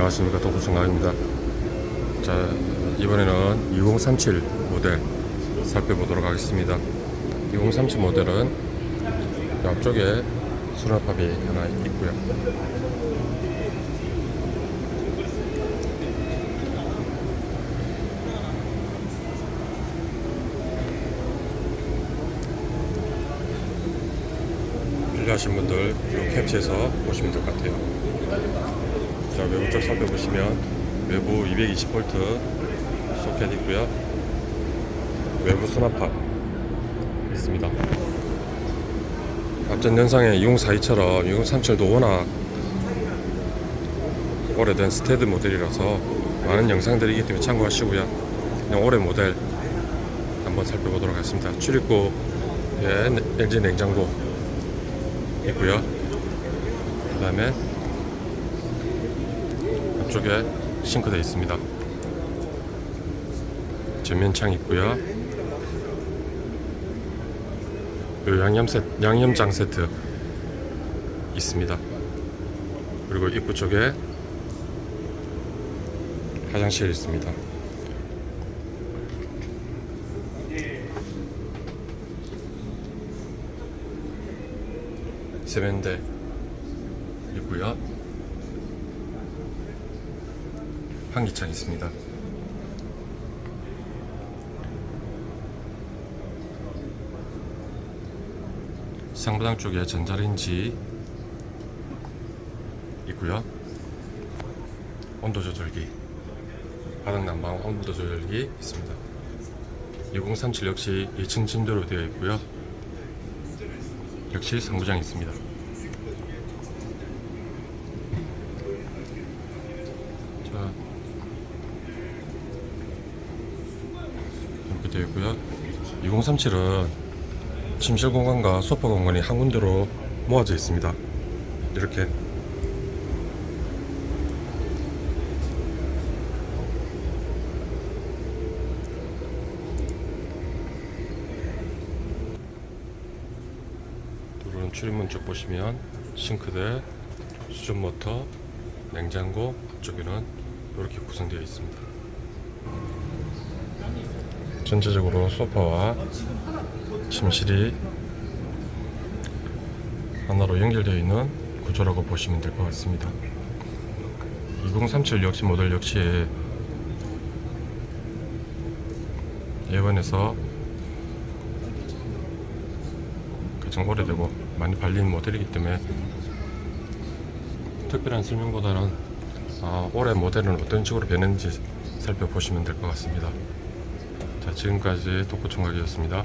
안녕하십니까 도구청각입니다. 자 이번에는 2037 모델 살펴보도록 하겠습니다. 2037 모델은 앞쪽에 수납합이 하나 있고요. 필요하신 분들 이 캡처해서 보시면 될 것 같아요 자 외부 쪽 살펴보시면 외부 220V 소켓 있고요. 외부 수납합 있습니다. 앞전 영상에 2042처럼 2037도 워낙 오래된 스테드 모델이라서 많은 영상들이 있기 때문에 참고하시고요. 그냥 올해 모델 한번 살펴보도록 하겠습니다. 출입구에 LG 냉장고 있고요. 그 다음에 앞쪽에 싱크대 있습니다. 전면창 있고요. 요 양념 세 양념장 세트 있습니다. 그리고 입구 쪽에 화장실 있습니다. 세면대 있고요. 환기창 있습니다. 상부장 쪽에 전자레인지 있고요. 온도 조절기, 바닥 난방 온도 조절기 있습니다. 2037 역시 2층 침대로 되어 있고요. 역시 상부장 있습니다. 자, 이렇게 되어 있고요. 2037은 침실 공간과 소파 공간이 한 군데로 모아져 있습니다. 이렇게 들어오는 출입문 쪽 보시면 싱크대, 수전 모터, 냉장고 쪽에는 이렇게 구성되어 있습니다. 전체적으로 소파와 침실이 하나로 연결되어 있는 구조라고 보시면 될 것 같습니다. 2037 역시 모델 역시 예원에서 가장 오래되고 많이 발린 모델이기 때문에 특별한 설명보다는 아, 올해 모델은 어떤 식으로 변했는지 살펴보시면 될 것 같습니다. 자, 지금까지 독고총각이었습니다.